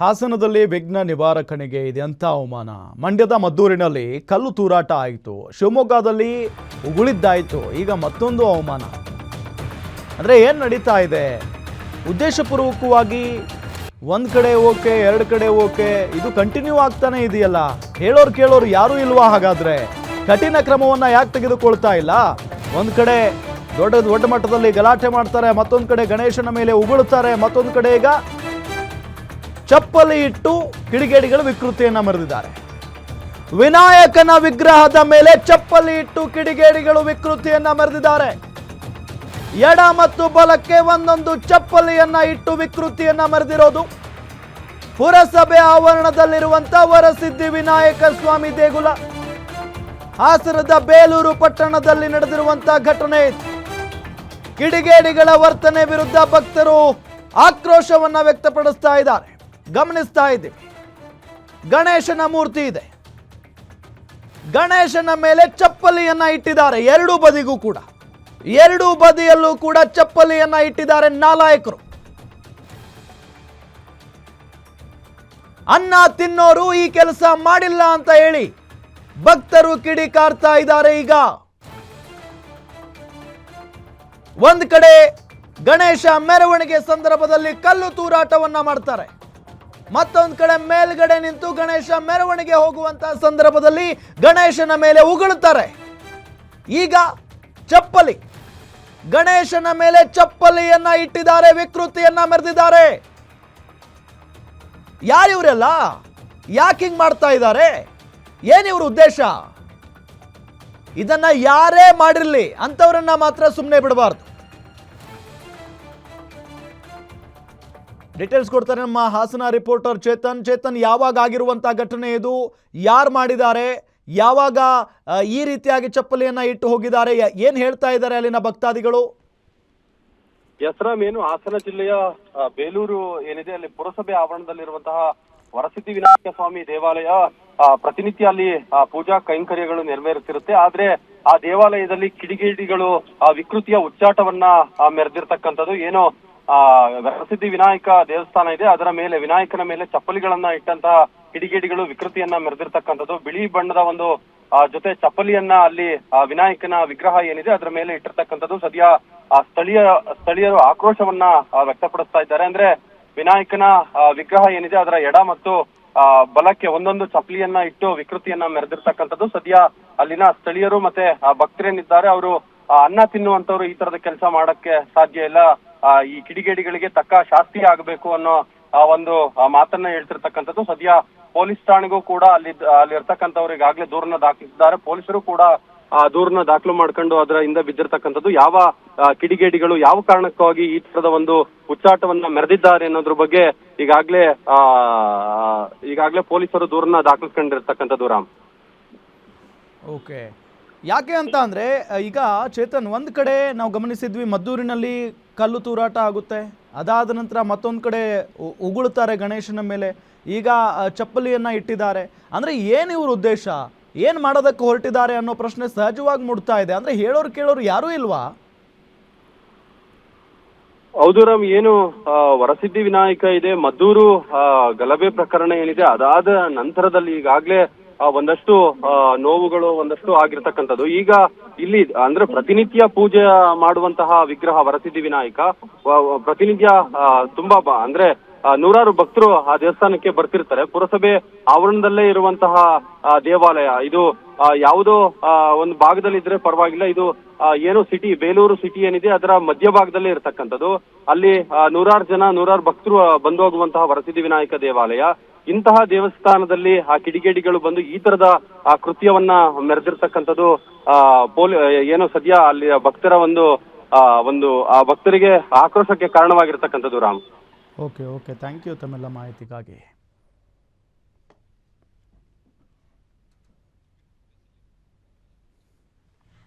ಹಾಸನದಲ್ಲಿ ವಿಘ್ನ ನಿವಾರಕನಿಗೆ ಇದೆಂಥ ಅವಮಾನ. ಮಂಡ್ಯದ ಮದ್ದೂರಿನಲ್ಲಿ ಕಲ್ಲು ತೂರಾಟ ಆಯಿತು. ಶಿವಮೊಗ್ಗದಲ್ಲಿ ಉಗುಳಿದ್ದಾಯಿತು. ಈಗ ಮತ್ತೊಂದು ಅವಮಾನ. ಅಂದರೆ ಏನು ನಡೀತಾ ಇದೆ? ಉದ್ದೇಶಪೂರ್ವಕವಾಗಿ ಒಂದು ಕಡೆ ಓಕೆ, ಎರಡು ಕಡೆ ಓಕೆ, ಇದು ಕಂಟಿನ್ಯೂ ಆಗ್ತಾನೆ ಇದೆಯಲ್ಲ? ಹೇಳೋರು ಕೇಳೋರು ಯಾರೂ ಇಲ್ವಾ ಹಾಗಾದ್ರೆ? ಕಠಿಣ ಕ್ರಮವನ್ನು ಯಾಕೆ ತೆಗೆದುಕೊಳ್ತಾ ಇಲ್ಲ? ಒಂದು ಕಡೆ ದೊಡ್ಡ ದೊಡ್ಡ ಮಟ್ಟದಲ್ಲಿ ಗಲಾಟೆ ಮಾಡ್ತಾರೆ, ಮತ್ತೊಂದು ಕಡೆ ಗಣೇಶನ ಮೇಲೆ ಉಗುಳುತ್ತಾರೆ, ಮತ್ತೊಂದು ಕಡೆ ಈಗ ಚಪ್ಪಲಿ ಇಟ್ಟು ಕಿಡಿಗೇಡಿಗಳು ವಿಕೃತಿಯನ್ನು ಮರೆದಿದ್ದಾರೆ. ವಿನಾಯಕನ ವಿಗ್ರಹದ ಮೇಲೆ ಚಪ್ಪಲಿ ಇಟ್ಟು ಕಿಡಿಗೇಡಿಗಳು ವಿಕೃತಿಯನ್ನ ಮರೆದಿದ್ದಾರೆ. ಎಡ ಮತ್ತು ಬಲಕ್ಕೆ ಒಂದೊಂದು ಚಪ್ಪಲಿಯನ್ನ ಇಟ್ಟು ವಿಕೃತಿಯನ್ನ ಮರೆದಿರೋದು. ಪುರಸಭೆ ಆವರಣದಲ್ಲಿರುವಂತ ವರಸಿದ್ಧಿ ವಿನಾಯಕ ಸ್ವಾಮಿ ದೇಗುಲ. ಹಾಸನದ ಬೇಲೂರು ಪಟ್ಟಣದಲ್ಲಿ ನಡೆದಿರುವಂತಹ ಘಟನೆ. ಕಿಡಿಗೇಡಿಗಳ ವರ್ತನೆ ವಿರುದ್ಧ ಭಕ್ತರು ಆಕ್ರೋಶವನ್ನ ವ್ಯಕ್ತಪಡಿಸ್ತಾ ಇದ್ದಾರೆ. ಗಮನಿಸ್ತಾ ಇದ್ದೀವಿ ಗಣೇಶನ ಮೂರ್ತಿ ಇದೆ. ಗಣೇಶನ ಮೇಲೆ ಚಪ್ಪಲಿಯನ್ನ ಇಟ್ಟಿದ್ದಾರೆ ಎರಡೂ ಬದಿಗೂ ಕೂಡ. ಎರಡೂ ಬದಿಯಲ್ಲೂ ಕೂಡ ಚಪ್ಪಲಿಯನ್ನ ಇಟ್ಟಿದ್ದಾರೆ ನಾಲಾಯಕರು. ಅನ್ನ ತಿನ್ನೋರು ಈ ಕೆಲಸ ಮಾಡಿಲ್ಲ ಅಂತ ಹೇಳಿ ಭಕ್ತರು ಕಿಡಿಕಾರ್ತಾ ಇದ್ದಾರೆ ಈಗ. ಒಂದ್ ಕಡೆ ಗಣೇಶ ಮೆರವಣಿಗೆ ಸಂದರ್ಭದಲ್ಲಿ ಕಲ್ಲು ತೂರಾಟವನ್ನ ಮಾಡ್ತಾರೆ. ಮತ್ತೊಂದ್ ಕಡೆ ಮೇಲ್ಗಡೆ ನಿಂತು ಗಣೇಶ ಮೆರವಣಿಗೆ ಹೋಗುವಂತ ಸಂದರ್ಭದಲ್ಲಿ ಗಣೇಶನ ಮೇಲೆ ಉಗುಳುತ್ತಾರೆ. ಈಗ ಚಪ್ಪಲಿ. ಗಣೇಶನ ಮೇಲೆ ಚಪ್ಪಲಿಯನ್ನ ಇಟ್ಟಿದ್ದಾರೆ, ವಿಕೃತಿಯನ್ನ ಮೆರೆದಿದ್ದಾರೆ. ಯಾರಿವರೆಲ್ಲ? ಯಾಕೆ ಹಿಂಗ್ ಮಾಡ್ತಾ ಇದ್ದಾರೆ? ಏನಿವ್ರ ಉದ್ದೇಶ? ಇದನ್ನ ಯಾರೇ ಮಾಡಿರಲಿ ಅಂತವರನ್ನ ಮಾತ್ರ ಸುಮ್ಮನೆ ಬಿಡಬಾರ್ದು. ಡೀಟೇಲ್ಸ್ ಕೊಡ್ತಾರೆ ನಮ್ಮ ಹಾಸನ ರಿಪೋರ್ಟರ್ ಚೇತನ್. ಚೇತನ್, ಯಾವಾಗ ಆಗಿರುವಂತಹ ಘಟನೆ ಇದು? ಯಾರು ಮಾಡಿದ್ದಾರೆ? ಯಾವಾಗ ಈ ರೀತಿಯಾಗಿ ಚಪ್ಪಲಿಯನ್ನ ಇಟ್ಟು ಹೋಗಿದ್ದಾರೆ? ಏನ್ ಹೇಳ್ತಾ ಇದ್ದಾರೆ ಅಲ್ಲಿನ ಭಕ್ತಾದಿಗಳು? ಯಸ್ರಾಮ್, ಏನು ಹಾಸನ ಜಿಲ್ಲೆಯ ಬೇಲೂರು ಏನಿದೆ, ಅಲ್ಲಿ ಪುರಸಭೆ ಆವರಣದಲ್ಲಿರುವಂತಹ ವರಸಿದ್ಧಿ ವಿನಾಯಕ ಸ್ವಾಮಿ ದೇವಾಲಯ ಪ್ರತಿನಿತ್ಯ ಅಲ್ಲಿ ಪೂಜಾ ಕೈಂಕರ್ಯಗಳು ನೆರವೇರುತ್ತಿರುತ್ತೆ ಆದ್ರೆ ಆ ದೇವಾಲಯದಲ್ಲಿ ಕಿಡಿಗೇಡಿಗಳು, ಆ, ವಿಕೃತಿಯ ಉಚ್ಚಾಟವನ್ನ ಮೆರೆದಿರ್ತಕ್ಕಂಥದ್ದು, ಏನೋ ಆ ವರಸಿದ್ಧಿ ವಿನಾಯಕ ದೇವಸ್ಥಾನ ಇದೆ. ಅದರ ಮೇಲೆ ವಿನಾಯಕನ ಮೇಲೆ ಚಪ್ಪಲಿಗಳನ್ನ ಇಟ್ಟಂತಹ ಕಿಡಿಗೇಡಿಗಳು ವಿಕೃತಿಯನ್ನ ಮೆರೆದಿರ್ತಕ್ಕಂಥದ್ದು. ಬಿಳಿ ಬಣ್ಣದ ಒಂದು ಜೊತೆ ಚಪ್ಪಲಿಯನ್ನ ಅಲ್ಲಿ ವಿನಾಯಕನ ವಿಗ್ರಹ ಏನಿದೆ ಅದರ ಮೇಲೆ ಇಟ್ಟಿರ್ತಕ್ಕಂಥದ್ದು. ಸದ್ಯ, ಆ, ಸ್ಥಳೀಯ, ಸ್ಥಳೀಯರು ಆಕ್ರೋಶವನ್ನ ವ್ಯಕ್ತಪಡಿಸ್ತಾ ಇದ್ದಾರೆ. ಅಂದ್ರೆ ವಿನಾಯಕನ ವಿಗ್ರಹ ಏನಿದೆ ಅದರ ಎಡ ಮತ್ತು ಬಲಕ್ಕೆ ಒಂದೊಂದು ಚಪ್ಪಲಿಯನ್ನ ಇಟ್ಟು ವಿಕೃತಿಯನ್ನ ಮೆರೆದಿರ್ತಕ್ಕಂಥದ್ದು. ಸದ್ಯ ಅಲ್ಲಿನ ಸ್ಥಳೀಯರು ಮತ್ತೆ ಭಕ್ತರೇನಿದ್ದಾರೆ, ಅವರು ಅನ್ನ ತಿನ್ನುವಂತವ್ರು ಈ ತರದ ಕೆಲಸ ಮಾಡಕ್ಕೆ ಸಾಧ್ಯ ಇಲ್ಲ. ಈ ಕಿಡಿಗೇಡಿಗಳಿಗೆ ತಕ್ಕ ಶಾಸ್ತಿ ಆಗಬೇಕು ಅನ್ನೋ ಒಂದು ಮಾತನ್ನ ಹೇಳ್ತಿರ್ತಕ್ಕಂಥದ್ದು ಸದ್ಯ ಪೊಲೀಸ್ ಠಾಣೆಗೂ ಕೂಡ ಅಲ್ಲಿ ಅಲ್ಲಿ ಇರ್ತಕ್ಕಂಥವ್ರು ಈಗಾಗಲೇ ದೂರನ್ನ ದಾಖಲಿಸಿದ್ದಾರೆ. ಪೊಲೀಸರು ಕೂಡ, ಆ, ದೂರನ್ನ ದಾಖಲು ಮಾಡ್ಕೊಂಡು ಅದರ ಹಿಂದೆ ಬಿದ್ದಿರ್ತಕ್ಕಂಥದ್ದು. ಯಾವ ಕಿಡಿಗೇಡಿಗಳು ಯಾವ ಕಾರಣಕ್ಕಾಗಿ ಈ ತರದ ಒಂದು ಉಚ್ಚಾಟವನ್ನ ಮೆರೆದಿದ್ದಾರೆ ಅನ್ನೋದ್ರ ಬಗ್ಗೆ ಈಗಾಗ್ಲೇ ಆ, ಈಗಾಗ್ಲೇ ಪೊಲೀಸರು ದೂರನ್ನ ದಾಖಲಿಸ್ಕೊಂಡಿರ್ತಕ್ಕಂಥದ್ದು ರಾಮ್. ಓಕೆ. ಯಾಕೆ ಅಂತ ಅಂದರೆ ಈಗ ಚೇತನ್ ಒಂದು ಕಡೆ ನಾವು ಗಮನಿಸಿದ್ವಿ ಮದ್ದೂರಿನಲ್ಲಿ ಕಲ್ಲು ತೂರಾಟ ಆಗುತ್ತೆ. ಅದಾದ ನಂತರ ಮತ್ತೊಂದು ಕಡೆ ಉಗುಳುತ್ತಾರೆ ಗಣೇಶನ ಮೇಲೆ. ಈಗ ಚಪ್ಪಲಿಯನ್ನ ಇಟ್ಟಿದ್ದಾರೆ. ಅಂದರೆ ಏನು ಇವ್ರ ಉದ್ದೇಶ? ಏನು ಮಾಡೋದಕ್ಕೆ ಹೊರಟಿದ್ದಾರೆ ಅನ್ನೋ ಪ್ರಶ್ನೆ ಸಹಜವಾಗಿ ಮೂಡ್ತಾ ಇದೆ. ಅಂದರೆ ಹೇಳೋರು ಕೇಳೋರು ಯಾರೂ ಇಲ್ವಾ? ಹೌದು ರಾಮ್, ಏನು ವರಸಿದ್ಧಿ ವಿನಾಯಕ ಇದೆ. ಮದ್ದೂರು ಗಲಭೆ ಪ್ರಕರಣ ಏನಿದೆ, ಅದಾದ ನಂತರದಲ್ಲಿ ಈಗಾಗ್ಲೇ ಒಂದಷ್ಟು ನೋವುಗಳು ಒಂದಷ್ಟು ಆಗಿರ್ತಕ್ಕಂಥದ್ದು. ಈಗ ಇಲ್ಲಿ, ಅಂದ್ರೆ ಪ್ರತಿನಿತ್ಯ ಪೂಜೆ ಮಾಡುವಂತಹ ವಿಗ್ರಹ ವರಸಿದ್ಧಿ ವಿನಾಯಕ ಪ್ರತಿನಿತ್ಯ ತುಂಬಾ ಅಂದ್ರೆ ನೂರಾರು ಭಕ್ತರು ಆ ದೇವಸ್ಥಾನಕ್ಕೆ ಬರ್ತಿರ್ತಾರೆ. ಪುರಸಭೆ ಆವರಣದಲ್ಲೇ ಇರುವಂತಹ ದೇವಾಲಯ. ಇದು ಯಾವುದೋ ಒಂದು ಭಾಗದಲ್ಲಿ ಇದ್ರೆ ಪರವಾಗಿಲ್ಲ. ಇದು ಏನು ಸಿಟಿ ಬೇಲೂರು ಸಿಟಿ ಏನಿದೆ, ಅದರ ಮಧ್ಯಭಾಗದಲ್ಲೇ ಇರತಕ್ಕಂಥದ್ದು. ಅಲ್ಲಿ ನೂರಾರು ಜನ, ನೂರಾರು ಭಕ್ತರು ಬಂದು ಹೋಗುವಂತಹ ವರಸಿದ್ಧಿ ವಿನಾಯಕ ದೇವಾಲಯ. ಇಂತಹ ದೇವಸ್ಥಾನದಲ್ಲಿ ಆ ಕಿಡಿಗೇಡಿಗಳು ಬಂದು ಈ ತರದ ಆ ಕೃತ್ಯವನ್ನ ಮೆರೆದಿರ್ತಕ್ಕಂಥದ್ದು, ಆ, ಪೋಲಿ ಏನು ಸದ್ಯ ಅಲ್ಲಿ ಭಕ್ತರ ಒಂದು, ಆ ಒಂದು, ಆ ಭಕ್ತರಿಗೆ ಆಕ್ರೋಶಕ್ಕೆ ಕಾರಣವಾಗಿರ್ತಕ್ಕಂಥದ್ದು Ram. Okay okay thank you ತಮ್ಮೆಲ್ಲ ಮಾಹಿತಿಗಾಗಿ.